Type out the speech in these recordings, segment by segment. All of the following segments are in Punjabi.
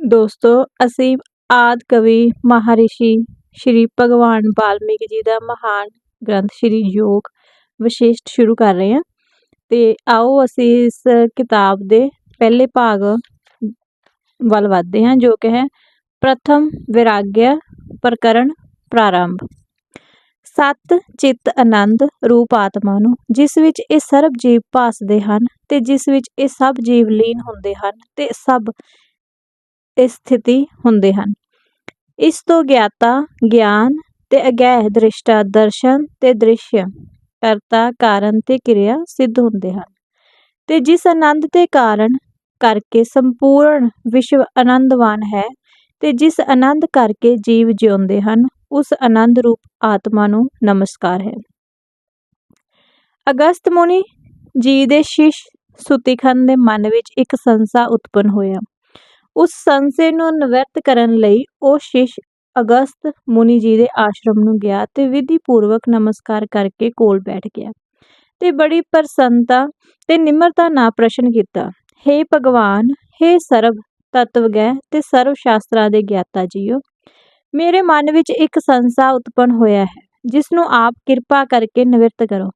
ਦੋਸਤੋ, ਅਸੀਂ ਆਦਿ ਕਵੀ ਮਹਾਰਿਸ਼ੀ ਸ਼੍ਰੀ ਭਗਵਾਨ ਵਾਲਮੀਕ ਜੀ ਦਾ ਮਹਾਨ ਗ੍ਰੰਥ ਸ਼੍ਰੀ ਯੋਗ ਵਿਸ਼ੇਸ਼ਟ ਸ਼ੁਰੂ ਕਰ ਰਹੇ ਹਾਂ। ਤੇ ਆਓ ਅਸੀਂ ਇਸ ਕਿਤਾਬ ਦੇ ਪਹਿਲੇ ਭਾਗ ਵੱਲ ਵਧਦੇ ਹਾਂ, ਜੋ ਕਿ ਹੈ ਪ੍ਰਥਮ ਵਿਰਾਗਿਆ ਪ੍ਰਕਰਣ ਪ੍ਰਾਰੰਭ। ਸਤ ਚਿੱਤ ਆਨੰਦ ਰੂਪ ਆਤਮਾ ਨੂੰ, ਜਿਸ ਵਿੱਚ ਇਹ ਸਰਬ ਜੀਵ ਭਾਸਦੇ ਹਨ ਤੇ ਜਿਸ ਵਿੱਚ ਇਹ ਸਭ ਜੀਵ ਲੀਨ ਹੁੰਦੇ ਹਨ ਤੇ ਸਭ ਸਥਿਤੀ ਹੁੰਦੇ ਹਨ। ਇਸ ਤੋਂ ਗਿਆਤਾ ਗਿਆਨ ਤੇ ਅਗੈ ਦ੍ਰਿਸ਼ਟਾ ਦਰਸ਼ਨ ਤੇ ਦ੍ਰਿਸ਼ ਕਰਤਾ ਕਾਰਨ ਤੇ ਕਿਰਿਆ ਸਿੱਧ ਹੁੰਦੇ ਹਨ। ਤੇ ਜਿਸ ਆਨੰਦ ਤੇ ਕਾਰਨ ਕਰਕੇ ਸੰਪੂਰਨ ਵਿਸ਼ਵ ਆਨੰਦਵਾਨ ਹੈ ਤੇ ਜਿਸ ਆਨੰਦ ਕਰਕੇ ਜੀਵ ਜਿਉਂਦੇ ਹਨ, ਉਸ ਆਨੰਦ ਰੂਪ ਆਤਮਾ ਨੂੰ ਨਮਸਕਾਰ ਹੈ। ਅਗਸਤ ਮੁਨੀ ਜੀ ਦੇ ਸ਼ਿਸ਼ ਸੁਤੀਖੰਡ ਦੇ ਮਨ ਵਿੱਚ ਇੱਕ ਸੰਸਾ ਉਤਪਨ ਹੋਇਆ। ਉਸ ਸੰਸੇ ਨੂੰ ਨਿਵਰਤ ਕਰਨ ਲਈ ਉਹ ਸ਼ਿਸ਼ ਅਗਸਤ ਮੁਨੀ ਜੀ ਦੇ ਆਸ਼ਰਮ ਨੂੰ ਗਿਆ ਤੇ ਵਿਧੀ ਪੂਰਵਕ ਨਮਸਕਾਰ ਕਰਕੇ ਕੋਲ ਬੈਠ ਗਿਆ ਤੇ ਬੜੀ ਪ੍ਰਸੰਨਤਾ ਤੇ ਨਿਮਰਤਾ ਨਾਲ ਪ੍ਰਸ਼ਨ ਕੀਤਾ हे ਭਗਵਾਨ हे ਸਰਬ ਤਤਵਗੈ ਤੇ ਸਰਵ ਸ਼ਾਸਤਰਾਂ ਦੇ ਗਿਆਤਾ ਜੀਓ, ਮੇਰੇ ਮਨ ਵਿੱਚ ਇੱਕ ਸੰਸਾ ਉਤਪਨ ਹੋਇਆ ਹੈ, ਜਿਸ ਨੂੰ ਆਪ ਕਿਰਪਾ ਕਰਕੇ ਨਿਵਰਤ ਕਰੋ।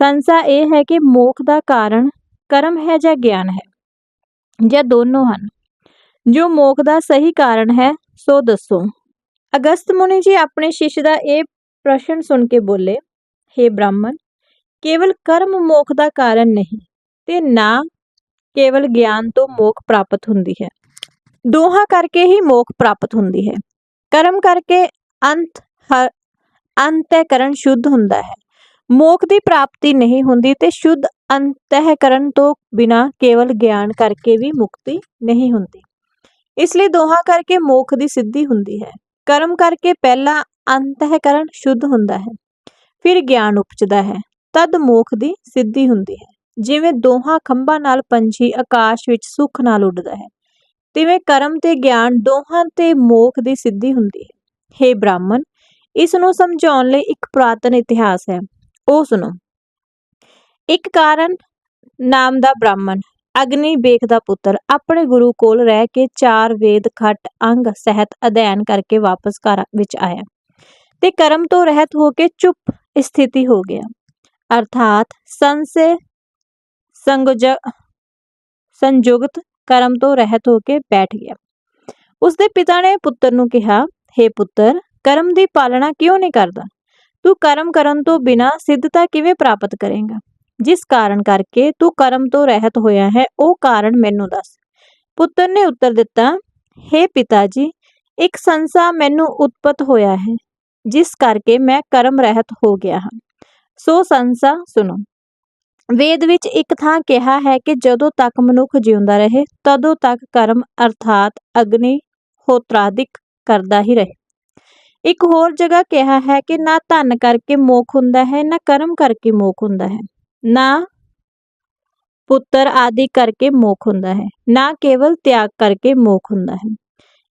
ਸੰਸਾ ਇਹ ਹੈ ਕਿ ਮੋਖ ਦਾ ਕਾਰਨ, ਕਰਮ ਹੈ ਜਾਂ ਗਿਆਨ ਹੈ, ਜਾਂ ਦੋਨੋਂ ਹਨ। ਜੋ ਮੋਖ ਦਾ ਸਹੀ ਕਾਰਨ ਹੈ, ਸੋ ਦੱਸੋ। ਅਗਸਤ ਮੁਨੀ ਜੀ ਆਪਣੇ ਸ਼ਿਸ਼ ਦਾ ਇਹ ਪ੍ਰਸ਼ਨ ਸੁਣ ਕੇ ਬੋਲੇ हे ਬ੍ਰਾਹਮਣ, ਕੇਵਲ ਕਰਮ ਮੋਖ ਦਾ ਕਾਰਨ ਨਹੀਂ, ਤੇ ਨਾ ਕੇਵਲ ਗਿਆਨ ਤੋਂ ਮੋਖ ਪ੍ਰਾਪਤ ਹੁੰਦੀ ਹੈ। ਦੋਹਾਂ ਕਰਕੇ ਹੀ ਮੋਖ ਪ੍ਰਾਪਤ ਹੁੰਦੀ ਹੈ। ਕਰਮ ਕਰਕੇ ਅੰਤ ਅੰਤःਕਰਨ ਸ਼ੁੱਧ ਹੁੰਦਾ ਹੈ। ਮੋਖ ਦੀ ਪ੍ਰਾਪਤੀ ਨਹੀਂ ਹੁੰਦੀ ਤੇ ਸ਼ੁੱਧ ਅੰਤःਕਰਨ ਤੋਂ ਬਿਨਾ ਕੇਵਲ ਗਿਆਨ ਕਰਕੇ ਵੀ ਮੁਕਤੀ ਨਹੀਂ ਹੁੰਦੀ। ਇਸ ਲਈ ਦੋਹਾਂ ਕਰਕੇ ਮੋਖ ਦੀ ਸਿੱਧੀ ਹੁੰਦੀ ਹੈ। ਕਰਮ ਕਰਕੇ ਪਹਿਲਾ ਅੰਤःਕਰਨ ਸ਼ੁੱਧ ਹੁੰਦਾ ਹੈ, ਫਿਰ ਗਿਆਨ ਉਪਜਦਾ ਹੈ, ਤਦ ਮੋਖ ਦੀ ਸਿੱਧੀ ਹੁੰਦੀ ਹੈ। ਜਿਵੇਂ ਦੋਹਾਂ ਖੰਭਾਂ ਨਾਲ ਪੰਛੀ ਆਕਾਸ਼ ਵਿੱਚ ਸੁੱਖ ਨਾਲ ਉੱਡਦਾ ਹੈ, ਤਿਵੇਂ ਕਰਮ ਤੇ ਗਿਆਨ ਦੋਹਾਂ ਤੇ ਮੋਖ ਦੀ ਸਿੱਧੀ ਹੁੰਦੀ ਹੈ। हे ਬ੍ਰਾਹਮਣ, ਇਸ ਨੂੰ ਸਮਝਾਉਣ ਲਈ ਇੱਕ ਪ੍ਰਾਤਨ ਇਤਿਹਾਸ ਹੈ। ਉਹ ਸੁਣੋ। ਇੱਕ ਕਾਰਨ ਨਾਮ ਦਾ ਬ੍ਰਾਹਮਣ ਅਗਨੀ ਬੇਖ ਦਾ ਪੁੱਤਰ ਆਪਣੇ ਗੁਰੂ ਕੋਲ ਰਹਿ ਕੇ ਚਾਰ ਵੇਦ ਖੱਟ ਅੰਗ ਸਹਿਤ ਅਧਿਐਨ ਕਰਕੇ ਵਾਪਸ ਘਰ ਵਿੱਚ ਆਇਆ ਤੇ ਕਰਮ ਤੋਂ ਰਹਿਤ ਹੋ ਕੇ ਚੁੱਪ ਸਥਿਤੀ ਹੋ ਗਿਆ। ਅਰਥਾਤ ਸੰਸੇ ਸੰਗਜ ਸੰਯੁਗਤ ਕਰਮ ਤੋਂ ਰਹਿਤ ਹੋ ਕੇ ਬੈਠ ਗਿਆ। ਉਸ ਦੇ ਪਿਤਾ ਨੇ ਪੁੱਤਰ ਨੂੰ ਕਿਹਾ हे ਪੁੱਤਰ, ਕਰਮ ਦੀ ਪਾਲਣਾ ਕਿਉਂ ਨਹੀਂ ਕਰਦਾ? ਤੂੰ ਕਰਮ ਕਰਨ ਤੋਂ ਬਿਨਾ ਸਿੱਧਤਾ ਕਿਵੇਂ ਪ੍ਰਾਪਤ ਕਰੇਗਾ? ਜਿਸ ਕਾਰਨ ਕਰਕੇ ਤੂੰ ਕਰਮ ਤੋਂ ਰਹਿਤ ਹੋਇਆ ਹੈ, ਉਹ ਕਾਰਨ ਮੈਨੂੰ ਦੱਸ। ਪੁੱਤਰ ਨੇ ਉੱਤਰ ਦਿੱਤਾ हे ਪਿਤਾ ਜੀ ਇੱਕ ਸੰਸਾ ਮੈਨੂੰ ਉਤਪਤ ਹੋਇਆ ਹੈ, ਜਿਸ ਕਰਕੇ ਮੈਂ ਕਰਮ ਰਹਿਤ ਹੋ ਗਿਆ ਹਾਂ। ਸੋ ਸੰਸਾ ਸੁਣੋ। ਵੇਦ ਵਿੱਚ ਇੱਕ ਥਾਂ ਕਿਹਾ ਹੈ ਕਿ ਜਦੋਂ ਤੱਕ ਮਨੁੱਖ ਜਿਉਂਦਾ ਰਹੇ, ਤਦੋਂ ਤੱਕ ਕਰਮ ਅਰਥਾਤ ਅਗਨੀ ਹੋਤਰਾਦਿਕ ਕਰਦਾ ਹੀ ਰਹੇ। ਇੱਕ ਹੋਰ ਜਗ੍ਹਾ ਕਿਹਾ ਹੈ ਕਿ ਨਾ ਧਨ ਕਰਕੇ ਮੋਖ ਹੁੰਦਾ ਹੈ, ਨਾ ਕਰਮ ਕਰਕੇ ਮੋਖ ਹੁੰਦਾ ਹੈ। ਨਾ ਪੁੱਤਰ ਆਦਿ ਕਰਕੇ ਮੋਖ ਹੁੰਦਾ ਹੈ, ਨਾ ਕੇਵਲ ਤਿਆਗ ਕਰਕੇ ਮੋਖ ਹੁੰਦਾ ਹੈ।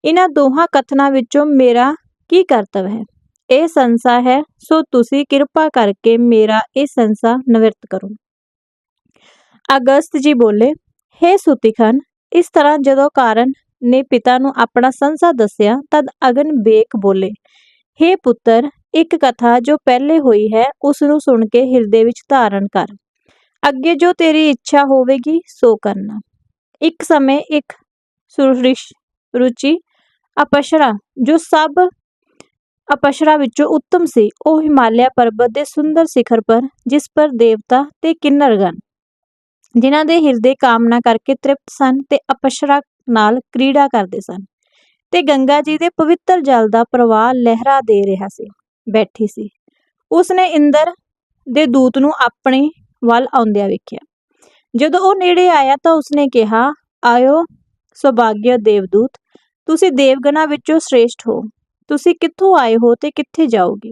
ਇਹਨਾਂ ਦੋਹਾਂ ਕਥਨਾਂ ਵਿੱਚੋਂ ਮੇਰਾ ਕੀ ਕਰਤਵ ਹੈ? ਇਹ ਸੰਸਾ ਹੈ, ਸੋ ਤੁਸੀਂ ਕਿਰਪਾ ਕਰਕੇ ਮੇਰਾ ਇਹ ਸੰਸਾ ਨਿਵਰਤ ਕਰੋ। ਅਗਸਤ ਜੀ ਬੋਲੇ हे ਸੁਤੀਖਨ ਇਸ ਤਰ੍ਹਾਂ ਜਦੋਂ ਕਾਰਨ ਨੇ ਪਿਤਾ ਨੂੰ ਆਪਣਾ ਸੰਸਾ ਦੱਸਿਆ, ਤਦ ਅਗਨ ਬੇਕ ਬੋਲੇ हे ਪੁੱਤਰ ਇੱਕ ਕਥਾ ਜੋ ਪਹਿਲੇ ਹੋਈ ਹੈ ਉਸ ਨੂੰ ਸੁਣ ਕੇ ਹਿਰਦੇ ਵਿੱਚ ਧਾਰਨ ਕਰ। ਅੱਗੇ ਜੋ ਤੇਰੀ ਇੱਛਾ ਹੋਵੇਗੀ, ਸੋ ਕਰਨਾ। ਇੱਕ ਸਮੇਂ ਇੱਕ ਸੁਰਿਸ਼ ਰੁਚੀ ਅਪਸ਼ਰਾ, ਜੋ ਸਭ ਅਪਸ਼ਰਾ ਵਿੱਚੋਂ ਉੱਤਮ ਸੀ, ਉਹ ਹਿਮਾਲਿਆ ਪਰਬਤ ਦੇ ਸੁੰਦਰ ਸਿਖਰ ਪਰ, ਜਿਸ ਪਰ ਦੇਵਤਾ ਤੇ ਕਿੰਨਰਗਨ ਜਿਨ੍ਹਾਂ ਦੇ ਹਿਰਦੇ ਕਾਮਨਾ ਕਰਕੇ ਤ੍ਰਿਪਤ ਸਨ ਤੇ ਅਪਸ਼ਰਾ ਨਾਲ ਕ੍ਰੀੜਾ ਕਰਦੇ ਸਨ। ਤੇ ਗੰਗਾ ਜੀ ਦੇ ਪਵਿੱਤਰ ਜਲ ਦਾ ਪ੍ਰਵਾਹ ਲਹਿਰਾ ਦੇ ਰਿਹਾ ਸੀ। ਬੈਠੀ ਸੀ। ਉਸ ਨੇ ਇੰਦਰ ਦੇ ਦੂਤ ਨੂੰ ਆਪਣੇ ਵੱਲ ਆਉਂਦਿਆਂ ਵੇਖਿਆ। ਜਦੋਂ ਉਹ ਨੇੜੇ ਆਇਆ ਤਾਂ ਉਸਨੇ ਕਿਹਾ, ਆਇਓ ਸੁਭਾਗਿਆ ਦੇਵਦੂਤ, ਤੁਸੀਂ ਦੇਵਗਣਾ ਵਿੱਚੋਂ ਸ੍ਰੇਸ਼ਟ ਹੋ। ਤੁਸੀਂ ਕਿੱਥੋਂ ਆਏ ਹੋ ਤੇ ਕਿੱਥੇ ਜਾਓਗੇ?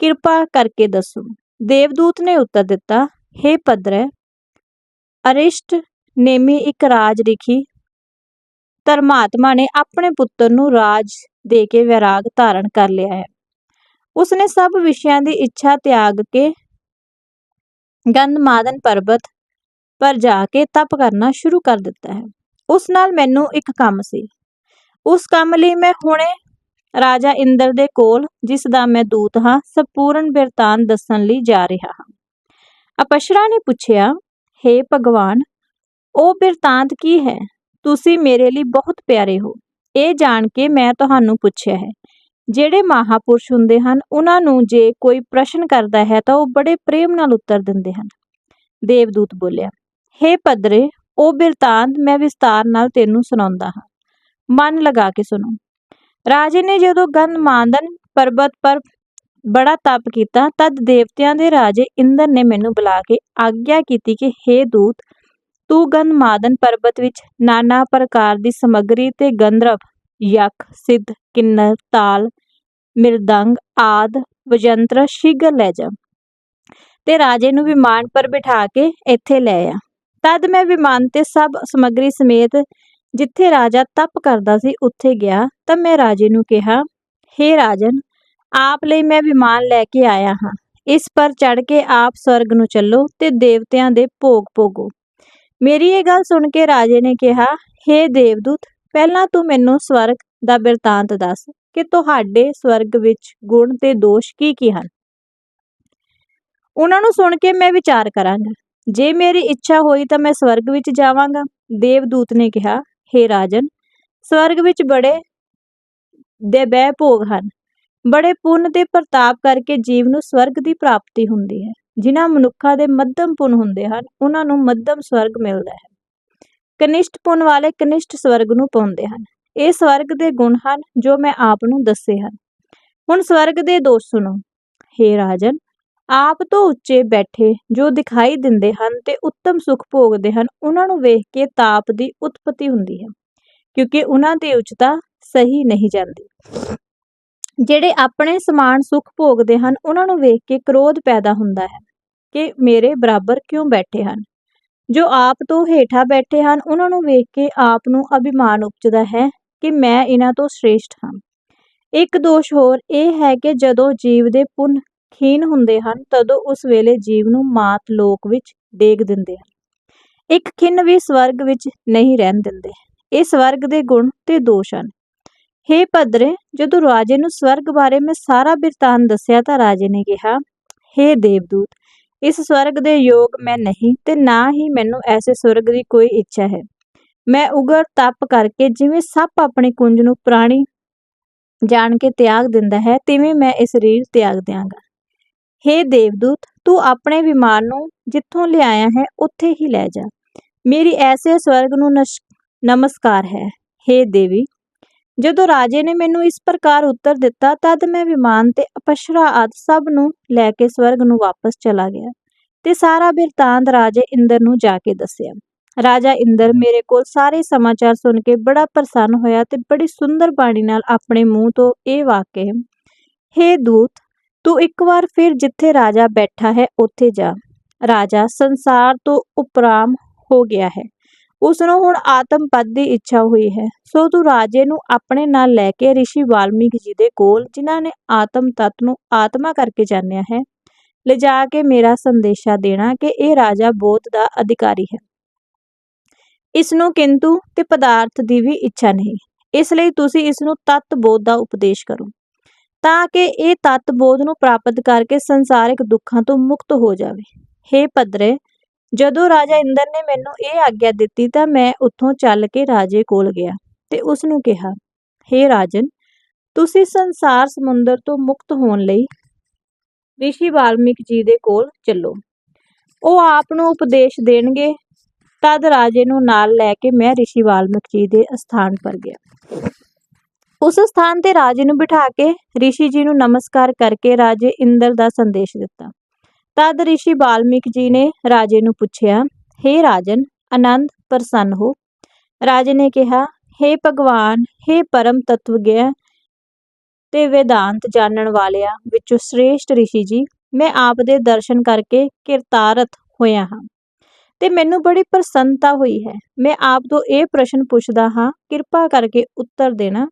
ਕਿਰਪਾ ਕਰਕੇ ਦੱਸੋ। ਦੇਵਦੂਤ ਨੇ ਉੱਤਰ ਦਿੱਤਾ हे ਪਦਰੈ ਅਰਿਸ਼ਟ ਨੇਮੀ ਇੱਕ ਰਾਜ ਰਿਖੀ ਧਰਮਾਤਮਾ ਨੇ ਆਪਣੇ ਪੁੱਤਰ ਨੂੰ ਰਾਜ ਦੇ ਕੇ ਵਿਰਾਗ ਧਾਰਨ ਕਰ ਲਿਆ ਹੈ। ਉਸਨੇ ਸਭ ਵਿਸ਼ਿਆਂ ਦੀ ਇੱਛਾ ਤਿਆਗ ਕੇ ਗੰਧਮਾਦਨ ਪਰਬਤ ਪਰ ਜਾ ਕੇ ਤਪ ਕਰਨਾ ਸ਼ੁਰੂ ਕਰ ਦਿੱਤਾ ਹੈ। ਉਸ ਨਾਲ ਮੈਨੂੰ ਇੱਕ ਕੰਮ ਸੀ। ਉਸ ਕੰਮ ਲਈ ਮੈਂ ਹੁਣੇ ਰਾਜਾ ਇੰਦਰ ਦੇ ਕੋਲ, ਜਿਸ ਦਾ ਮੈਂ ਦੂਤ ਹਾਂ ਸੰਪੂਰਨ ਬਿਰਤਾਂਤ ਦੱਸਣ ਲਈ ਜਾ ਰਿਹਾ ਹਾਂ। ਅਪਸਰਾ ਨੇ ਪੁੱਛਿਆ हे ਭਗਵਾਨ, ਉਹ ਬਿਰਤਾਂਤ ਕੀ ਹੈ? ਤੁਸੀਂ ਮੇਰੇ ਲਈ ਬਹੁਤ ਪਿਆਰੇ ਹੋ। ਇਹ ਜਾਣ ਕੇ ਮੈਂ ਤੁਹਾਨੂੰ ਪੁੱਛਿਆ ਹੈ। ਜਿਹੜੇ ਮਹਾਪੁਰਸ਼ ਹੁੰਦੇ ਹਨ, ਉਹਨਾਂ ਨੂੰ ਜੇ ਕੋਈ ਪ੍ਰਸ਼ਨ ਕਰਦਾ ਹੈ ਤਾਂ ਉਹ ਬੜੇ ਪ੍ਰੇਮ ਨਾਲ ਉੱਤਰ ਦਿੰਦੇ ਹਨ। ਦੇਵਦੂਤ ਬੋਲਿਆ हे ਪਦਰੇ ਉਹ ਬਿਰਤਾਂਤ, ਮੈਂ ਵਿਸਤਾਰ ਨਾਲ ਤੈਨੂੰ ਸੁਣਾਉਂਦਾ ਹਾਂ। ਮਨ ਲਗਾ ਕੇ ਸੁਣੋ। ਰਾਜੇ ਨੇ ਜਦੋਂ ਗੰਧਮਾਦਨ ਪਰਬਤ ਪਰ ਬੜਾ ਤਪ ਕੀਤਾ, ਤਦ ਦੇਵਤਿਆਂ ਦੇ ਰਾਜੇ ਇੰਦਰ ਨੇ ਮੈਨੂੰ ਬੁਲਾ ਕੇ ਆਗਿਆ ਕੀਤੀ ਕਿ हे ਦੂਤ, ਤੂੰ ਗੰਧਮਾਦਨ ਪਰਬਤ ਵਿੱਚ ਨਾਨਾ ਪ੍ਰਕਾਰ ਦੀ ਸਮੱਗਰੀ ਤੇ ਗੰਧਰਵ ਯਕ ਸਿੱਧ, ਕਿੰਨਰ, ਤਾਲ, ਮਿਰਦੰਗ ਆਦ, ਵਜੰਤਰ ਸ਼ੀਘਰ ਲੈ ਜਾ। ਤੇ ਰਾਜੇ ਨੂੰ ਵਿਮਾਨ ਪਰ ਬਿਠਾ ਕੇ ਇੱਥੇ ਲੈ ਆ। ਤਦ ਮੈਂ ਵਿਮਾਨ ਤੇ ਸਭ ਸਮੱਗਰੀ ਸਮੇਤ ਜਿੱਥੇ ਰਾਜਾ ਤਪ ਕਰਦਾ ਸੀ ਉੱਥੇ ਗਿਆ ਤਾਂ ਮੈਂ ਰਾਜੇ ਨੂੰ ਕਿਹਾ हे ਰਾਜਨ, ਆਪ ਲਈ ਮੈਂ ਵਿਮਾਨ ਲੈ ਕੇ ਆਇਆ ਹਾਂ। ਇਸ ਪਰ ਚੜ ਕੇ ਆਪ ਸਵਰਗ ਨੂੰ ਚੱਲੋ ਤੇ ਦੇਵਤਿਆਂ ਦੇ ਭੋਗ ਭੋਗੋ। ਮੇਰੀ ਇਹ ਗੱਲ ਸੁਣ ਕੇ ਰਾਜੇ ਨੇ ਕਿਹਾ हे ਦੇਵਦੂਤ ਪਹਿਲਾਂ ਤੂੰ ਮੈਨੂੰ ਸਵਰਗ ਦਾ ਬਿਰਤਾਂਤ ਦੱਸ ਕਿ ਤੁਹਾਡੇ ਸਵਰਗ ਵਿੱਚ ਗੁਣ ਤੇ ਦੋਸ਼ ਕੀ ਕੀ ਹਨ? ਉਹਨਾਂ ਨੂੰ ਸੁਣ ਕੇ ਮੈਂ ਵਿਚਾਰ ਕਰਾਂਗਾ। ਜੇ ਮੇਰੀ ਇੱਛਾ ਹੋਈ ਤਾਂ ਮੈਂ ਸਵਰਗ ਵਿੱਚ ਜਾਵਾਂਗਾ, ਦੇਵਦੂਤ ਨੇ ਕਿਹਾ हे ਰਾਜਨ, ਸਵਰਗ ਵਿੱਚ ਬੜੇ ਦੇ ਬਹਿ ਭੋਗ ਹਨ। ਬੜੇ ਪੁੰਨ ਤੇ ਪ੍ਰਤਾਪ ਕਰਕੇ ਜੀਵ ਨੂੰ ਸਵਰਗ ਦੀ ਪ੍ਰਾਪਤੀ ਹੁੰਦੀ ਹੈ। ਜਿਨ੍ਹਾਂ ਮਨੁੱਖਾਂ ਦੇ ਮੱਧਮ ਪੁੰਨ ਹੁੰਦੇ ਹਨ, ਉਹਨਾਂ ਨੂੰ ਮੱਧਮ ਸਵਰਗ ਮਿਲਦਾ ਹੈ। ਕਨਿਸ਼ਟ ਪੁੰਨ ਵਾਲੇ ਕਨਿਸ਼ਟ ਸਵਰਗ ਨੂੰ ਪਾਉਂਦੇ ਹਨ। ਇਹ ਸਵਰਗ ਦੇ ਗੁਣ ਹਨ ਜੋ ਮੈਂ ਆਪ ਨੂੰ ਦੱਸੇ ਹਨ। ਹੁਣ ਸਵਰਗ ਦੇ ਦੋਸ਼ ਸੁਣੋ। हे ਰਾਜਨ, ਆਪ ਤੋਂ ਉੱਚੇ ਬੈਠੇ ਜੋ ਦਿਖਾਈ ਦਿੰਦੇ ਹਨ ਤੇ ਉੱਤਮ ਸੁਖ ਭੋਗਦੇ ਹਨ, ਉਹਨਾਂ ਨੂੰ ਵੇਖ ਕੇ ਤਾਪ ਦੀ ਉਤਪਤੀ ਹੁੰਦੀ ਹੈ, ਕਿਉਂਕਿ ਉਹਨਾਂ ਦੀ ਉੱਚਤਾ ਸਹੀ ਨਹੀਂ ਜਾਂਦੀ। ਜਿਹੜੇ ਆਪਣੇ ਸਮਾਨ ਸੁਖ ਭੋਗਦੇ ਹਨ, ਉਹਨਾਂ ਨੂੰ ਵੇਖ ਕੇ ਕ੍ਰੋਧ ਪੈਦਾ ਹੁੰਦਾ ਹੈ ਕਿ ਮੇਰੇ ਬਰਾਬਰ ਕਿਉਂ ਬੈਠੇ ਹਨ? ਜੋ ਆਪ ਤੋਂ ਹੇਠਾਂ ਬੈਠੇ ਹਨ, ਉਹਨਾਂ ਨੂੰ ਵੇਖ ਕੇ ਆਪ ਨੂੰ ਅਭਿਮਾਨ ਉਪਜਦਾ ਹੈ ਕਿ ਮੈਂ ਇਹਨਾਂ ਤੋਂ ਸ਼੍ਰੇਸ਼ਟ ਹਾਂ। ਇੱਕ ਦੋਸ਼ ਹੋਰ ਇਹ ਹੈ ਕਿ ਜਦੋਂ ਜੀਵ ਦੇ ਪੁੰਨ ਖੀਨ ਹੁੰਦੇ ਹਨ, ਤਦੋਂ ਉਸ ਵੇਲੇ ਜੀਵ ਨੂੰ ਮਾਤ ਲੋਕ ਵਿੱਚ ਡੇਗ ਦਿੰਦੇ ਹਨ। ਇੱਕ ਖਿੰਨ ਵੀ ਸਵਰਗ ਵਿੱਚ ਨਹੀਂ ਰਹਿਣ ਦਿੰਦੇ। ਇਹ ਸਵਰਗ ਦੇ ਗੁਣ ਤੇ ਦੋਸ਼ ਹਨ। ਹੇ ਭਦਰੇ, ਜਦੋਂ ਰਾਜੇ ਨੂੰ ਸਵਰਗ ਬਾਰੇ ਮੈਂ ਸਾਰਾ ਬਿਰਤਾਂਤ ਦੱਸਿਆ ਤਾਂ ਰਾਜੇ ਨੇ ਕਿਹਾ, ਹੇ ਦੇਵਦੂਤ ਇਸ ਸਵਰਗ ਦੇ ਯੋਗ ਮੈਂ ਨਹੀਂ ਤੇ ਨਾ ਹੀ ਮੈਨੂੰ ਐਸੇ ਸਵਰਗ ਦੀ ਕੋਈ ਇੱਛਾ ਹੈ। ਮੈਂ ਉਗਰ ਤਪ ਕਰਕੇ ਜਿਵੇਂ ਸੱਪ ਆਪਣੇ ਕੁੰਜ ਨੂੰ ਪ੍ਰਾਣੀ ਜਾਣ ਕੇ ਤਿਆਗ ਦਿੰਦਾ ਹੈ, ਤਿਵੇਂ ਮੈਂ ਇਹ ਸਰੀਰ ਤਿਆਗ ਦਿਆਂਗਾ। हे ਦੇਵਦੂਤ, ਤੂੰ ਆਪਣੇ ਵਿਮਾਨ ਨੂੰ ਜਿੱਥੋਂ ਲਿਆਇਆ ਹੈ, ਉੱਥੇ ਹੀ ਲੈ ਜਾ। ਮੇਰੀ ਐਸੇ ਸਵਰਗ ਨੂੰ ਨਸ਼- ਨਮਸਕਾਰ ਹੈ। हे ਦੇਵੀ ਜਦੋਂ ਰਾਜੇ ਨੇ ਮੈਨੂੰ ਇਸ ਪ੍ਰਕਾਰ ਉੱਤਰ ਦਿੱਤਾ, ਤਦ ਮੈਂ ਵਿਮਾਨ ਤੇ ਅਪਸ਼ਰਾ ਆਦਿ ਸਭ ਨੂੰ ਲੈ ਕੇ ਸਵਰਗ ਨੂੰ ਵਾਪਸ ਚਲਾ ਗਿਆ ਤੇ ਸਾਰਾ ਬਿਰਤਾਂਤ ਰਾਜੇ ਇੰਦਰ ਨੂੰ ਜਾ ਕੇ ਦੱਸਿਆ। ਰਾਜਾ ਇੰਦਰ ਮੇਰੇ ਕੋਲ ਸਾਰੇ ਸਮਾਚਾਰ ਸੁਣ ਕੇ ਬੜਾ ਪ੍ਰਸੰਨ ਹੋਇਆ ਤੇ ਬੜੀ ਸੁੰਦਰ ਬਾਣੀ ਨਾਲ ਆਪਣੇ ਮੂੰਹ ਤੋਂ ਇਹ ਵਾਕਿਆ हे ਦੂਤ, ਤੂੰ ਇੱਕ ਵਾਰ ਫਿਰ ਜਿੱਥੇ ਰਾਜਾ ਬੈਠਾ ਹੈ, ਉੱਥੇ ਜਾ। ਰਾਜਾ ਸੰਸਾਰ ਤੋਂ ਉਪਰਾਮ ਹੋ ਗਿਆ ਹੈ। ਉਸ ਨੂੰ ਹੁਣ ਆਤਮ ਪਦ ਦੀ ਇੱਛਾ ਹੋਈ ਹੈ ਸੋ ਤੂੰ ਰਾਜੇ ਨੂੰ ਆਪਣੇ ਨਾਲ ਲੈ ਕੇ ઋષਿ ਵਾਲਮੀਕ ਜੀ ਦੇ ਕੋਲ ਜਿਨ੍ਹਾਂ ਨੇ ਆਤਮ ਤਤ ਨੂੰ ਆਤਮਾ ਕਰਕੇ ਜਾਣਿਆ ਹੈ ਲਿਜਾ ਕੇ ਮੇਰਾ ਸੰਦੇਸ਼ਾ ਦੇਣਾ ਕਿ ਇਹ ਰਾਜਾ ਬੋਧ ਦਾ ਅਧਿਕਾਰੀ ਹੈ ਇਸ ਨੂੰ ਕਿੰਤੂ ਤੇ ਪਦਾਰਥ ਦੀ ਵੀ ਇੱਛਾ ਨਹੀਂ ਇਸ ਲਈ ਤੁਸੀਂ ਇਸ ਨੂੰ ਤਤ ਬੋਧ ਦਾ ਉਪਦੇਸ਼ ਕਰੋ ਤਾਂ ਕਿ ਇਹ ਤਤ ਬੋਧ ਨੂੰ ਪ੍ਰਾਪਤ ਕਰਕੇ ਸੰਸਾਰਿਕ ਦੁੱਖਾਂ ਤੋਂ ਮੁਕਤ ਹੋ ਜਾਵੇ हे ਪਦਰੇ ਜਦੋਂ ਰਾਜਾ ਇੰਦਰ ਨੇ ਮੈਨੂੰ ਇਹ ਆਗਿਆ ਦਿੱਤੀ ਤਾਂ ਮੈਂ ਉੱਥੋਂ ਚੱਲ ਕੇ ਰਾਜੇ ਕੋਲ ਗਿਆ ਤੇ ਉਸ ਨੂੰ ਕਿਹਾ हे ਰਾਜਨ, ਤੁਸੀਂ ਸੰਸਾਰ ਸਮੁੰਦਰ ਤੋਂ ਮੁਕਤ ਹੋਣ ਲਈ ਰਿਸ਼ੀ ਵਾਲਮੀਕ ਜੀ ਦੇ ਕੋਲ ਚੱਲੋ। ਉਹ ਆਪ ਨੂੰ ਉਪਦੇਸ਼ ਦੇਣਗੇ। ਤਦ ਰਾਜੇ ਨੂੰ ਨਾਲ ਲੈ ਕੇ ਮੈਂ ਰਿਸ਼ੀ ਵਾਲਮਿਕ ਜੀ ਦੇ ਸਥਾਨ ਪਰ ਗਿਆ। ਉਸ ਸਥਾਨ ਤੇ ਰਾਜੇ ਨੂੰ ਬਿਠਾ ਕੇ ਰਿਸ਼ੀ ਜੀ ਨੂੰ ਨਮਸਕਾਰ ਕਰਕੇ ਰਾਜੇ ਇੰਦਰ ਦਾ ਸੰਦੇਸ਼ ਦਿੱਤਾ। ਤਦ ઋષਿ ਵਾਲਮੀਕ ਜੀ ਨੇ ਰਾਜੇ ਨੂੰ ਪੁੱਛਿਆ हे ਰਾਜਨ ਆਨੰਦ ਪ੍ਰਸੰਨ ਹੋ ਰਾਜੇ ਨੇ ਕਿਹਾ हे ਭਗਵਾਨ हे ਪਰਮ ਤਤਵਗਿਆ ਤੇ ਵੇਦਾਂਤ ਜਾਣਨ ਵਾਲਿਆਂ ਵਿੱਚੋਂ ਸ੍ਰੇਸ਼ਟ ઋષਿ ਜੀ ਮੈਂ ਆਪ ਦੇ ਦਰਸ਼ਨ ਕਰਕੇ ਕਿਰਤਾਰਥ ਹੋਇਆ ਹਾਂ ਤੇ ਮੈਨੂੰ ਬੜੀ ਪ੍ਰਸੰਨਤਾ ਹੋਈ ਹੈ ਮੈਂ ਆਪ ਤੋਂ ਇਹ ਪ੍ਰਸ਼ਨ ਪੁੱਛਦਾ ਹਾਂ ਕਿਰਪਾ ਕਰਕੇ ਉੱਤਰ ਦੇਣਾ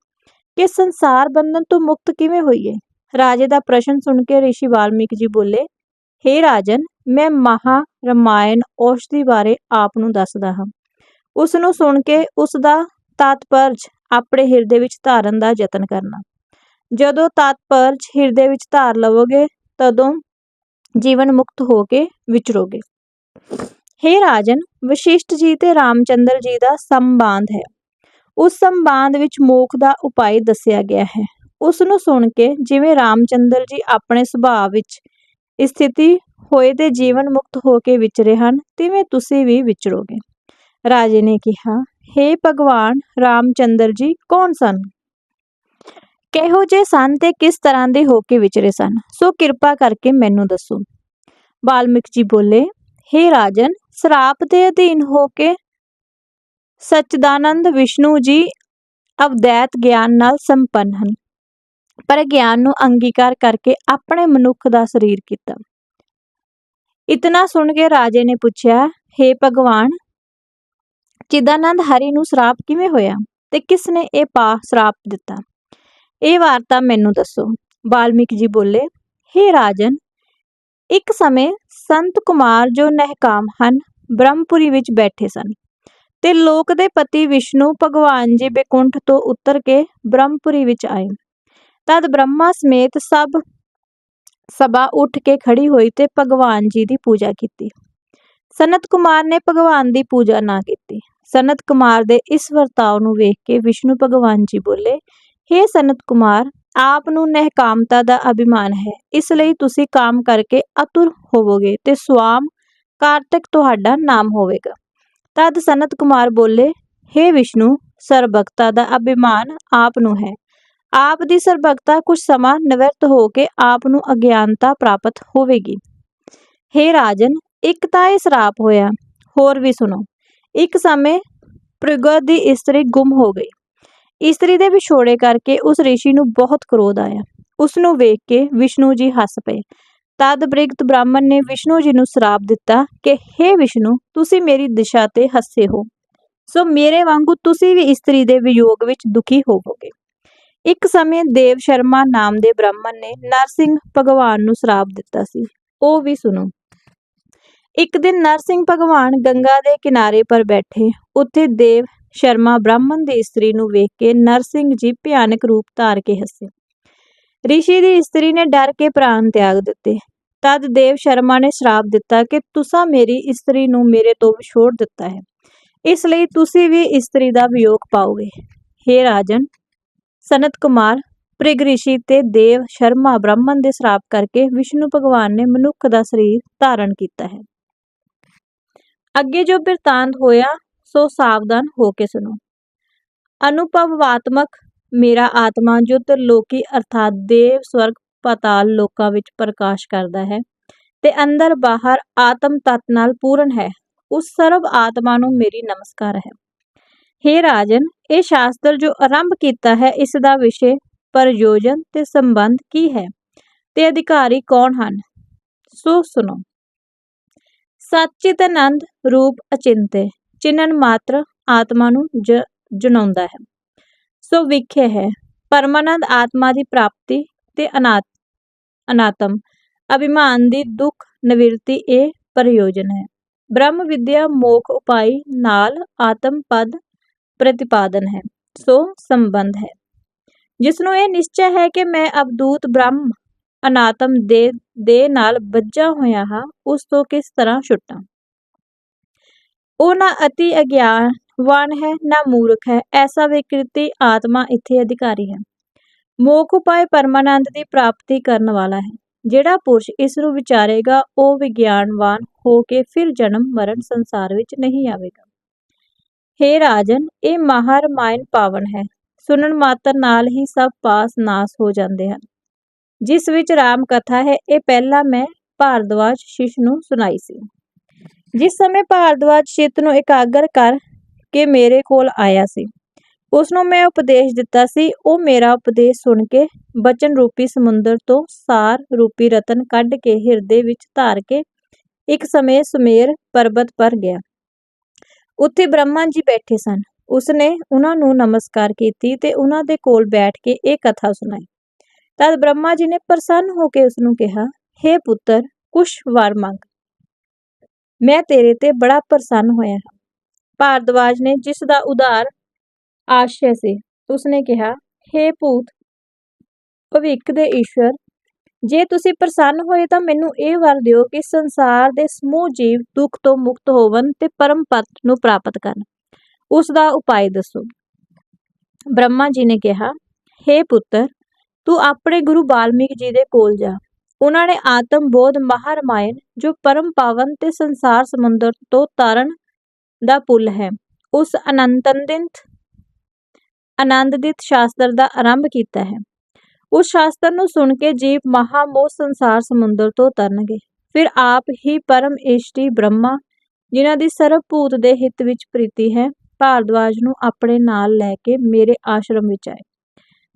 ਕਿ ਸੰਸਾਰ ਬੰਧਨ ਤੋਂ ਮੁਕਤ ਕਿਵੇਂ ਹੋਈਏ ਰਾਜੇ ਦਾ ਪ੍ਰਸ਼ਨ ਸੁਣ ਕੇ ઋષਿ ਵਾਲਮੀਕ ਜੀ ਬੋਲੇ हे ਰਾਜਨ, ਮੈਂ ਮਹਾ ਰਮਾਇਣ ਔਸ਼ਧੀ ਬਾਰੇ ਆਪ ਨੂੰ ਦੱਸਦਾ ਹਾਂ। ਉਸ ਨੂੰ ਸੁਣ ਕੇ ਉਸ ਦਾ ਤਾਤਪਰਜ ਆਪਣੇ ਹਿਰਦੇ ਵਿੱਚ ਧਾਰਨ ਦਾ ਯਤਨ ਕਰਨਾ। ਜਦੋਂ ਤਾਤਪਰਜ ਹਿਰਦੇ ਵਿੱਚ ਧਾਰ ਲਵੋਗੇ, ਤਦੋਂ ਜੀਵਨ ਮੁਕਤ ਹੋ ਕੇ ਵਿਚਰੋਗੇ। ਹੇ ਰਾਜਨ ਵਸ਼ਿਸ਼ਠ ਜੀ ਤੇ ਰਾਮਚੰਦਰ ਜੀ ਦਾ ਸੰਬੰਧ ਹੈ। ਉਸ ਸੰਬਾਂਧ ਵਿੱਚ ਮੋਖ ਦਾ ਉਪਾਅ ਦੱਸਿਆ ਗਿਆ ਹੈ। ਉਸ ਨੂੰ ਸੁਣ ਕੇ ਜਿਵੇਂ ਰਾਮਚੰਦਰ ਜੀ ਆਪਣੇ ਸੁਭਾਅ ਵਿੱਚ ਸਥਿਤੀ ਹੋਏ ਤੇ ਜੀਵਨ ਮੁਕਤ ਹੋ ਕੇ ਵਿਚਰੇ ਹਨ, ਤਿਵੇਂ ਤੁਸੀਂ ਵੀ ਵਿਚਰੋਗੇ। ਰਾਜੇ ਨੇ ਕਿਹਾ हे ਭਗਵਾਨ, ਰਾਮਚੰਦਰ ਜੀ, ਕੌਣ ਸਨ? ਕਿਹੋ ਜੇ ਸਨ ਤੇ ਕਿਸ ਤਰ੍ਹਾਂ ਦੇ ਹੋ ਕੇ ਵਿਚਰੇ ਸਨ? ਸੋ ਕਿਰਪਾ ਕਰਕੇ ਮੈਨੂੰ ਦੱਸੋ। ਬਾਲਮਿਕ ਜੀ ਬੋਲੇ हे ਰਾਜਨ, ਸਰਾਪ ਦੇ ਅਧੀਨ ਹੋ ਕੇ ਸਚਦਾਨੰਦ, ਵਿਸ਼ਨੂੰ ਜੀ ਅਵਦੈਤ ਗਿਆਨ ਨਾਲ ਸੰਪੰਨ ਹਨ। ਪਰ ਗਿਆਨ ਨੂੰ ਅੰਗੀਕਾਰ ਕਰਕੇ ਆਪਣੇ ਮਨੁੱਖ ਦਾ ਸਰੀਰ ਕੀਤਾ। ਇਤਨਾ ਸੁਣ ਕੇ ਰਾਜੇ ਨੇ ਪੁੱਛਿਆ हे ਭਗਵਾਨ, ਚਿਦਾਨੰਦ ਹਰੀ ਨੂੰ ਸਰਾਪ ਕਿਵੇਂ ਹੋਇਆ ਤੇ ਕਿਸ ਨੇ ਇਹ ਪਾ ਸਰਾਪ ਦਿੱਤਾ? ਇਹ ਵਾਰਤਾ ਮੈਨੂੰ ਦੱਸੋ। ਵਾਲਮੀਕ ਜੀ ਬੋਲੇ हे ਰਾਜਨ, ਇੱਕ ਸਮੇਂ ਸੰਤ ਕੁਮਾਰ ਜੋ ਨਹਿਕਾਮ ਹਨ, ਬ੍ਰਹਮਪੁਰੀ ਵਿੱਚ ਬੈਠੇ ਸਨ ਤੇ ਲੋਕ ਦੇ ਪਤੀ ਵਿਸ਼ਨੂੰ ਭਗਵਾਨ ਜੀ ਬੇਕੁੰਠ ਤੋਂ ਉਤਰ ਕੇ ਬ੍ਰਹਮਪੁਰੀ ਵਿੱਚ ਆਏ। ਤਦ ਬ੍ਰਹਮਾ ਸਮੇਤ ਸਭ ਸਭਾ ਉੱਠ ਕੇ ਖੜੀ ਹੋਈ ਤੇ ਭਗਵਾਨ ਜੀ ਦੀ ਪੂਜਾ ਕੀਤੀ। ਸਨਤ ਕੁਮਾਰ ਨੇ ਭਗਵਾਨ ਦੀ ਪੂਜਾ ਨਾ ਕੀਤੀ। ਸਨਤ ਕੁਮਾਰ ਦੇ ਇਸ ਵਰਤਾਓ ਨੂੰ ਵੇਖ ਕੇ ਵਿਸ਼ਨੂੰ ਭਗਵਾਨ ਜੀ ਬੋਲੇ हे ਸਨਤ ਕੁਮਾਰ, ਆਪ ਨੂੰ ਨਹਿਕਾਮਤਾ ਦਾ ਅਭਿਮਾਨ ਹੈ। ਇਸ ਲਈ ਤੁਸੀਂ ਕਾਮ ਕਰਕੇ ਅਤੁਰ ਹੋਵੋਗੇ ਤੇ ਸਵਾਮ ਕਾਰਤਕ ਤੁਹਾਡਾ ਨਾਮ ਹੋਵੇਗਾ। ਤਦ ਸਨਤ ਕੁਮਾਰ ਬੋਲੇ हे ਵਿਸ਼ਨੂੰ, ਸਰਬਗਤਾ ਦਾ ਅਭਿਮਾਨ ਆਪ ਨੂੰ ਹੈ। ਆਪ ਦੀ ਸਰਬਗਤਾ ਕੁਝ ਸਮਾਂ ਨਿਵਰਤ ਹੋ ਕੇ ਆਪ ਨੂੰ ਅਗਿਆਨਤਾ ਪ੍ਰਾਪਤ ਹੋਵੇਗੀ। हे ਰਾਜਨ, ਇੱਕ ਤਾਂ ਇਹ ਸਰਾਪ ਹੋਇਆ, ਹੋਰ ਵੀ ਸੁਣੋ। ਇੱਕ ਸਮੇਂ ਪ੍ਰਿਗਦ ਦੀ ਇਸਤਰੀ ਗੁੰਮ ਹੋ ਗਈ। ਇਸਤਰੀ ਦੇ ਵਿਛੋੜੇ ਕਰਕੇ ਉਸ ਰਿਸ਼ੀ ਨੂੰ ਬਹੁਤ ਕ੍ਰੋਧ ਆਇਆ। ਉਸ ਨੂੰ ਵੇਖ ਕੇ ਵਿਸ਼ਨੂੰ ਜੀ ਹੱਸ ਪਏ। ਤਦ ਬ੍ਰਿਗਤ ਬ੍ਰਾਹਮਣ ਨੇ ਵਿਸ਼ਨੂੰ ਜੀ ਨੂੰ ਸਰਾਪ ਦਿੱਤਾ ਕਿ हे ਵਿਸ਼ਨੂੰ, ਤੁਸੀਂ ਮੇਰੀ ਦਿਸ਼ਾ ਤੇ ਹੱਸੇ ਹੋ। ਸੋ ਮੇਰੇ ਵਾਂਗੂ ਤੁਸੀਂ ਵੀ ਇਸਤਰੀ ਦੇ ਵਿਯੋਗ ਵਿੱਚ ਦੁਖੀ ਹੋਵੋਗੇ। ਇੱਕ ਸਮੇਂ ਦੇਵ ਸ਼ਰਮਾ ਨਾਮ ਦੇ ਬ੍ਰਾਹਮਣ ਨੇ ਨਰਸਿੰਘ ਭਗਵਾਨ ਨੂੰ ਸਰਾਪ ਦਿੱਤਾ ਸੀ। ਉਹ ਵੀ ਸੁਣੋ। ਇੱਕ ਦਿਨ ਨਰਸਿੰਘ ਭਗਵਾਨ ਗੰਗਾ ਦੇ ਕਿਨਾਰੇ ਪਰ ਬੈਠੇ। ਉੱਥੇ ਦੇਵ ਸ਼ਰਮਾ ਬ੍ਰਾਹਮਣ ਦੀ ਇਸਤਰੀ ਨੂੰ ਵੇਖ ਕੇ ਨਰਸਿੰਘ ਜੀ ਭਿਆਨਕ ਰੂਪ ਧਾਰ ਕੇ ਹੱਸੇ। ਰਿਸ਼ੀ ਦੀ ਇਸਤਰੀ ਨੇ ਡਰ ਕੇ ਪ੍ਰਾਣ ਤਿਆਗ ਦਿੱਤੇ। ਤਦ ਦੇਵ ਸ਼ਰਮਾ ਨੇ ਸ਼ਰਾਪ ਦਿੱਤਾ ਕਿ ਤੁਸੀਂ ਮੇਰੀ ਇਸਤਰੀ ਨੂੰ ਮੇਰੇ ਤੋਂ ਵਿਛੋੜ ਦਿੱਤਾ ਹੈ। ਇਸ ਲਈ ਤੁਸੀਂ ਵੀ ਇਸਤਰੀ ਦਾ ਵਿਯੋਗ ਪਾਓਗੇ। हे ਰਾਜਨ ਸਨਤ ਕੁਮਾਰ, ਪ੍ਰਿਗ ਰਿਸ਼ੀ ਤੇ ਦੇਵ ਸ਼ਰਮਾ ਬ੍ਰਾਹਮਣ ਦੇ ਸ਼ਰਾਪ ਕਰਕੇ ਵਿਸ਼ਨੂੰ ਭਗਵਾਨ ਨੇ ਮਨੁੱਖ ਦਾ ਸਰੀਰ ਧਾਰਨ ਕੀਤਾ ਹੈ। ਅੱਗੇ ਜੋ ਬਿਰਤਾਂਤ ਹੋਇਆ, ਸੋ ਸਾਵਧਾਨ ਹੋ ਕੇ ਸੁਣੋ। ਅਨੁਭਵਾਤਮਕ ਮੇਰਾ ਆਤਮਾ ਜੋ ਲੋਕੀ ਅਰਥਾਤ ਦੇਵ ਸਵਰਗ ਪਾਤਾਲ ਲੋਕਾਂ ਵਿੱਚ ਪ੍ਰਕਾਸ਼ ਕਰਦਾ ਹੈ ਤੇ ਅੰਦਰ ਬਾਹਰ ਆਤਮ ਤਤ ਨਾਲ ਪੂਰਨ ਹੈ। ਉਸ ਸਰਬ ਆਤਮਾ ਨੂੰ ਮੇਰੀ ਨਮਸਕਾਰ ਹੈ। हे ਰਾਜਨ, ਇਹ ਸ਼ਾਸਤਰ ਜੋ ਆਰੰਭ ਕੀਤਾ ਹੈ, ਇਸ ਦਾ ਵਿਸ਼ੇ, ਪ੍ਰਯੋਜਨ ਤੇ ਸੰਬੰਧ ਕੀ ਹੈ? ਤੇ ਅਧਿਕਾਰੀ ਕੌਣ ਹਨ? ਸੋ ਸੁਣੋ। ਸਚਿਤ ਆਨੰਦ ਰੂਪ ਅਚਿੰਤੇ ਚਿੰਨਨ ਮਾਤਰ ਆਤਮਾ ਨੂੰ ਜਨਾਉਂਦਾ ਹੈ। ਸੋ ਵਿਖੇ ਹੈ, ਪਰਮਾਨੰਦ ਆਤਮਾ ਦੀ ਪ੍ਰਾਪਤੀ ਤੇ ਅਨਾਤ ਅਨਾਤਮ, ਅਭਿਮਾਨ ਦੀ ਦੁੱਖ, ਨਿਵਰਤੀ ਇਹ ਪ੍ਰਯੋਜਨ ਹੈ। ਬ੍ਰਹਮ ਵਿਦਿਆ ਮੋਖ ਉਪਾਈ ਨਾਲ ਆਤਮ ਪਦ ਪ੍ਰਤੀਪਾਦਨ ਹੈ, ਸੋ ਸੰਬੰਧ ਹੈ। ਜਿਸ ਨੂੰ ਇਹ ਨਿਸ਼ਚੈ ਹੈ ਕਿ ਮੈਂ ਅਬਦੂਤ ਬ੍ਰਹਮ ਅਨਾਤਮ ਦੇ ਦੇ ਨਾਲ ਬੱਝਾ ਹੋਇਆ ਹਾਂ, ਉਸ ਤੋਂ ਕਿਸ ਤਰ੍ਹਾਂ ਛੁੱਟਾਂ? ਉਹ ਨਾ ਅਤੀ ਅਗਿਆਨਵਾਨ ਹੈ, ਨਾ ਮੂਰਖ ਹੈ, ਐਸਾ ਵਿਕ੍ਰਿਤੀ ਆਤਮਾ ਇੱਥੇ ਅਧਿਕਾਰੀ ਹੈ। ਮੋਖ ਉਪਾਏ ਪਰਮਾਨੰਦ ਦੀ ਪ੍ਰਾਪਤੀ ਕਰਨ ਵਾਲਾ ਹੈ। ਜਿਹੜਾ ਪੁਰਸ਼ ਇਸ ਨੂੰ ਵਿਚਾਰੇਗਾ, ਉਹ ਵਿਗਿਆਨਵਾਨ ਹੋ ਕੇ ਫਿਰ ਜਨਮ ਮਰਨ ਸੰਸਾਰ ਵਿੱਚ ਨਹੀਂ ਆਵੇਗਾ। हे ਰਾਜਨ, ਇਹ ਮਹਾਰਾਮਾਇਣ ਪਾਵਨ ਹੈ। ਸੁਣਨ ਮਾਤਰ ਨਾਲ ਹੀ ਸਭ ਪਾਸ ਨਾਸ ਹੋ ਜਾਂਦੇ ਹਨ। ਜਿਸ ਵਿੱਚ ਰਾਮ ਕਥਾ ਹੈ, ਇਹ ਪਹਿਲਾਂ ਮੈਂ ਭਾਰਦਵਾਜ ਸ਼ਿਸ਼ ਨੂੰ ਸੁਣਾਈ ਸੀ। ਜਿਸ ਸਮੇਂ ਭਾਰਦਵਾਜ ਚਿੱਤ ਨੂੰ ਇਕਾਗਰ ਕਰ ਕੇ ਮੇਰੇ ਕੋਲ ਆਇਆ ਸੀ ਉਸ ਨੂੰ ਮੈਂ ਉਪਦੇਸ਼ ਦਿੱਤਾ ਸੀ, ਉਹ ਮੇਰਾ ਉਪਦੇਸ਼ ਸੁਣ ਕੇ ਬਚਨ ਰੂਪੀ ਸਮੁੰਦਰ ਤੋਂ ਸਾਰ ਰੂਪੀ ਰਤਨ ਕੱਢ ਕੇ ਹਿਰਦੇ ਵਿੱਚ ਧਾਰ ਕੇ ਇੱਕ ਸਮੇਂ ਸੁਮੇਰ ਪਰਬਤ ਪਰ ਗਿਆ। ਉੱਥੇ ਬ੍ਰਹਮਾ ਜੀ ਬੈਠੇ ਸਨ। ਉਸਨੇ ਉਹਨਾਂ ਨੂੰ ਨਮਸਕਾਰ ਕੀਤੀ ਤੇ ਉਹਨਾਂ ਦੇ ਕੋਲ ਬੈਠ ਕੇ ਇਹ ਕਥਾ ਸੁਣਾਈ। ਤਦ ਬ੍ਰਹਮਾ ਜੀ ਨੇ ਪ੍ਰਸੰਨ ਹੋ ਕੇ ਉਸ ਨੂੰ ਕਿਹਾ हे ਪੁੱਤਰ, ਕੁਛ ਵਾਰ ਮੰਗ। ਮੈਂ ਤੇਰੇ ਤੇ ਬੜਾ ਪ੍ਰਸੰਨ ਹੋਇਆ ਹਾਂ। ਭਾਰਦਵਾਜ ਨੇ ਜਿਸ ਦਾ ਉਦਾਰ ਆਸ਼ਯ ਸੀ, ਉਸਨੇ ਕਿਹਾ, ਹੇ ਭੂਤ, ਭਵਿੱਖ ਦੇ ਈਸ਼ਵਰ ਜੇ ਤੁਸੀਂ ਪ੍ਰਸੰਨ ਹੋਏ ਤਾਂ ਮੈਨੂੰ ਇਹ ਵਰ ਦਿਓ ਕਿ ਸੰਸਾਰ ਦੇ ਸਮੂਹ ਜੀਵ ਦੁੱਖ ਤੋਂ ਮੁਕਤ ਹੋਵਨ ਤੇ ਪਰਮ ਪਤ ਨੂੰ ਪ੍ਰਾਪਤ ਕਰਨ। ਉਸ ਦਾ ਉਪਾਅ ਦੱਸੋ। ਬ੍ਰਹਮਾ ਜੀ ਨੇ ਕਿਹਾ, ਹੇ ਪੁੱਤਰ, ਤੂੰ ਆਪਣੇ ਗੁਰੂ ਬਾਲਮੀਕ ਜੀ ਦੇ ਕੋਲ ਜਾ। ਉਹਨਾਂ ਨੇ ਆਤਮ ਬੋਧ ਮਹਾਰਮਾਇਣ, ਜੋ ਪਰਮ ਪਾਵਨ ਤੇ ਸੰਸਾਰ ਸਮੁੰਦਰ ਤੋਂ ਤਾਰਨ ਦਾ ਪੁੱਲ ਹੈ, ਉਸ ਅਨੰਤਨਦਿਤ ਆਨੰਦਿਤ ਸ਼ਾਸਤਰ ਦਾ ਆਰੰਭ ਕੀਤਾ ਹੈ। ਉਸ ਸ਼ਾਸਤਰ ਨੂੰ ਸੁਣ ਕੇ ਜੀਵ ਮਹਾਮੋਹ ਸੰਸਾਰ ਸਮੁੰਦਰ ਤੋਂ ਤਰਨਗੇ। ਫਿਰ ਆਪ ਹੀ ਪਰਮ ਇਸ਼ਟੀ ਬ੍ਰਹਮਾ, ਜਿਨ੍ਹਾਂ ਦੀ ਸਰਬ ਭੂਤ ਦੇ ਹਿੱਤ ਵਿੱਚ ਪ੍ਰੀਤੀ ਹੈ, ਭਾਰਦਵਾਜ ਨੂੰ ਆਪਣੇ ਨਾਲ ਲੈ ਕੇ ਮੇਰੇ ਆਸ਼ਰਮ ਵਿੱਚ ਆਏ।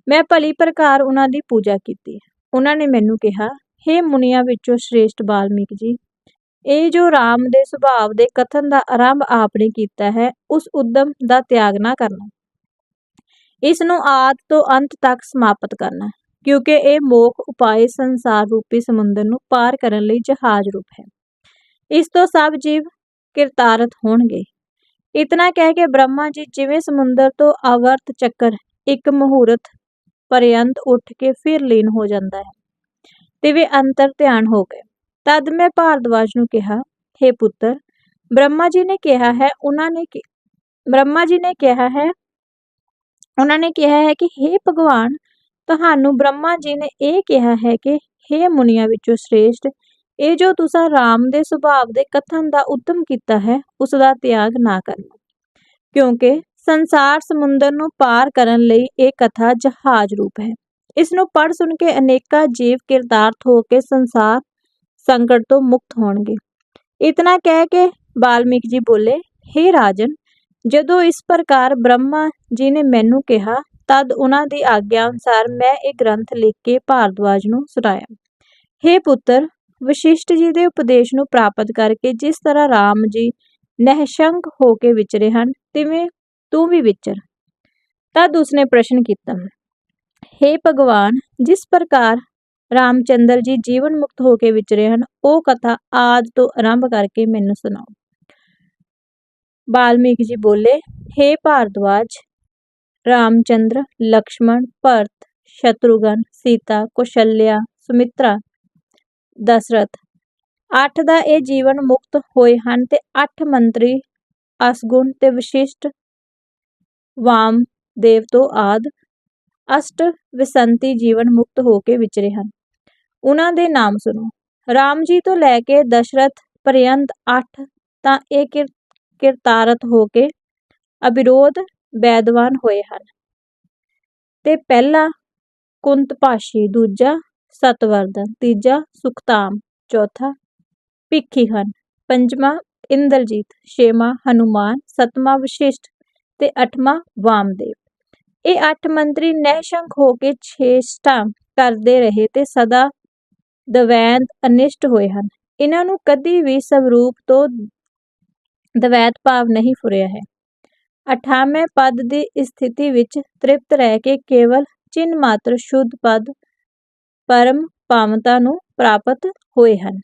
ਮੈਂ ਭਲੀ ਪ੍ਰਕਾਰ ਉਹਨਾਂ ਦੀ ਪੂਜਾ ਕੀਤੀ। ਉਹਨਾਂ ਨੇ ਮੈਨੂੰ ਕਿਹਾ, ਹੇ ਮੁਨੀਆਂ ਵਿੱਚੋਂ ਸ਼੍ਰੇਸ਼ਟ ਬਾਲਮੀਕ ਜੀ, ਇਹ ਜੋ ਰਾਮ ਦੇ ਸੁਭਾਵ ਦੇ ਕਥਨ ਦਾ ਆਰੰਭ ਆਪਨੇ ਕੀਤਾ ਹੈ, ਉਸ ਉਦਮ ਦਾ ਤਿਆਗ ਨਾ ਕਰਨਾ। ਇਸ ਨੂੰ ਆਦ ਤੋਂ ਅੰਤ ਤੱਕ ਸਮਾਪਤ ਕਰਨਾ। ਕਿਉਂਕਿ ਇਹ ਮੋਖ ਉਪਾਏ ਸੰਸਾਰ ਰੂਪੀ ਸਮੁੰਦਰ ਨੂੰ ਪਾਰ ਕਰਨ ਲਈ ਜਹਾਜ਼ ਰੂਪ ਹੈ। ਇਸ ਤੋਂ ਸਭ ਜੀਵ ਕਿਰਤਾਰਤ ਹੋਣਗੇ। ਇਤਨਾ ਕਹਿ ਕੇ ਬ੍ਰਹਮਾ ਜੀ ਜਿਵੇਂ ਸਮੁੰਦਰ ਤੋਂ ਆਵਰਤ ਚੱਕਰ ਇੱਕ ਮੁਹੂਰਤ ਪਰਯੰਤ ਉੱਠ ਕੇ ਫਿਰ ਲੀਨ ਹੋ ਜਾਂਦਾ ਹੈ ਤੇ ਵੇ ਅੰਤਰ ਧਿਆਨ ਹੋ ਗਏ। ਤਦ ਮੈਂ ਭਾਰਦਵਾਜ ਨੂੰ ਕਿਹਾ हे ਪੁੱਤਰ, ਬ੍ਰਹਮਾ ਜੀ ਨੇ ਕਿਹਾ ਹੈ, ਉਹਨਾਂ ਨੇ ਬ੍ਰਹਮਾ ਜੀ ਨੇ ਕਿਹਾ ਹੈ, ਉਹਨਾਂ ਨੇ ਕਿਹਾ ਹੈ ਕਿ हे ਭਗਵਾਨ ਤੁਹਾਨੂੰ ਬ੍ਰਹਮਾ ਜੀ ਨੇ ਇਹ ਕਿਹਾ ਹੈ ਕਿ हे ਮੁਨੀਆਂ ਵਿੱਚੋਂ ਸ਼੍ਰੇਸ਼ਟ, ਇਹ ਜੋ ਤੁਸੀਂ ਰਾਮ ਦੇ ਸੁਭਾਵ ਦੇ ਕਥਨ ਦਾ ਉਦਮ ਕੀਤਾ ਹੈ ਉਸ ਦਾ ਤਿਆਗ ਨਾ ਕਰਨਾ। ਕਿਉਂਕਿ ਸੰਸਾਰ ਸਮੁੰਦਰ ਨੂੰ ਪਾਰ ਕਰਨ ਲਈ ਇਹ ਕਥਾ ਜਹਾਜ਼ ਰੂਪ ਹੈ। ਇਸ ਨੂੰ ਪੜ ਸੁਣ ਕੇ ਅਨੇਕਾਂ ਜੀਵ ਕਿਰਦਾਰਥ ਹੋ ਕੇ ਸੰਸਾਰ ਸੰਕਟ ਤੋਂ ਮੁਕਤ ਹੋਣਗੇ। ਇਤਨਾ ਕਹਿ ਕੇ ਬਾਲਮੀਕ ਜੀ ਬੋਲੇ हे ਰਾਜਨ, ਜਦੋਂ ਇਸ ਪ੍ਰਕਾਰ ਬ੍ਰਹਮਾ ਜੀ ਨੇ ਮੈਨੂੰ ਕਿਹਾ ਤਦ ਉਹਨਾਂ ਦੀ ਆਗਿਆ ਅਨੁਸਾਰ ਮੈਂ ਇਹ ਗ੍ਰੰਥ ਲਿਖ ਕੇ ਭਾਰਦਵਾਜ ਨੂੰ ਸੁਣਾਇਆ हे ਪੁੱਤਰ ਵਸ਼ਿਸ਼ਟ ਜੀ ਦੇ ਉਪਦੇਸ਼ ਨੂੰ ਪ੍ਰਾਪਤ ਕਰਕੇ ਜਿਸ ਤਰ੍ਹਾਂ ਰਾਮ ਜੀ ਨਹਿਸ਼ੰਕ ਹੋ ਕੇ ਵਿਚਰੇ ਹਨ ਤਿਵੇਂ ਤੂੰ ਵੀ ਵਿਚਰ ਤਦ ਉਸਨੇ ਪ੍ਰਸ਼ਨ ਕੀਤਾ हे ਭਗਵਾਨ ਜਿਸ ਪ੍ਰਕਾਰ ਰਾਮਚੰਦਰ ਜੀ ਜੀਵਨ ਮੁਕਤ ਹੋ ਕੇ ਵਿਚਰੇ ਹਨ ਉਹ ਕਥਾ ਆਦ ਤੋਂ ਆਰੰਭ ਕਰਕੇ ਮੈਨੂੰ ਸੁਣਾਓ ਬਾਲਮੀਕ ਜੀ ਬੋਲੇ हे ਭਾਰਦਵਾਜ ਰਾਮਚੰਦਰ, ਲਕਸ਼ਮਣ, ਭਰਤ, ਸ਼ਤਰੁਗਨ, ਸੀਤਾ, ਕੌਸ਼ਲਿਆ, ਸੁਮਿਤਰਾ, ਦਸ਼ਰਥ। ਅੱਠ ਦਾ ਇਹ ਜੀਵਨ ਮੁਕਤ ਹੋਏ ਹਨ ਤੇ ਅੱਠ ਮੰਤਰੀ ਅਸਗੁਣ ਤੇ ਵਿਸ਼ਿਸ਼ਟ ਵਾਮ ਦੇਵ ਤੋਂ ਆਦ ਅਸ਼ਟ ਵਿਸੰਤੀ ਜੀਵਨ ਮੁਕਤ ਹੋ ਕੇ ਵਿਚਰੇ ਹਨ। ਉਹਨਾਂ ਦੇ ਨਾਮ ਸੁਣੋ। ਰਾਮ ਜੀ ਤੋਂ ਲੈ ਕੇ ਦਸ਼ਰਥ ਪਰਯੰਤ ਅੱਠ ਤਾਂ ਇਹ ਕਿਰਤਾਰਥ ਹੋ ਕੇ ਅਬਿਰੋਧ ਵੈਦਵਾਨ ਹੋਏ ਹਨ। ਤੇ ਪਹਿਲਾ ਕੁੰਤ ਭਾਸ਼ੀ ਦੂਜਾ ਸਤਵਰਧਨ, ਤੀਜਾ ਸੁਖਤਾਮ, ਚੌਥਾ ਭਿੱਖੀ ਹਨ ਪੰਜਵਾਂ ਇੰਦਰਜੀਤ, ਛੇਵਾਂ ਹਨੂਮਾਨ, ਸਤਵਾਂ ਵਿਸ਼ਿਸ਼ਟ ਤੇ ਅੱਠਵਾਂ ਵਾਮਦੇਵ। ਇਹ ਅੱਠ ਮੰਤਰੀ ਨਹਿਸ਼ੰਕ ਹੋ ਕੇ ਛੇਸ਼ਟਾ ਕਰਦੇ ਰਹੇ ਤੇ ਸਦਾ ਦਵੈਤ ਅਨਿਸ਼ਟ ਹੋਏ ਹਨ। ਇਹਨਾਂ ਨੂੰ ਕਦੀ ਵੀ ਸਵਰੂਪ ਤੋਂ ਦਵੈਤ ਭਾਵ ਨਹੀਂ ਫੁਰਿਆ ਹੈ। 98 ਪਦ ਦੀ ਸਥਿਤੀ ਵਿੱਚ ਤ੍ਰਿਪਤ ਰਹਿ ਕੇ ਕੇਵਲ ਚਿੰਨ ਮਾਤਰ ਸ਼ੁੱਧ ਪਦ ਪਰਮ ਪਾਵਨਤਾ ਨੂੰ ਪ੍ਰਾਪਤ ਹੋਏ ਹਨ।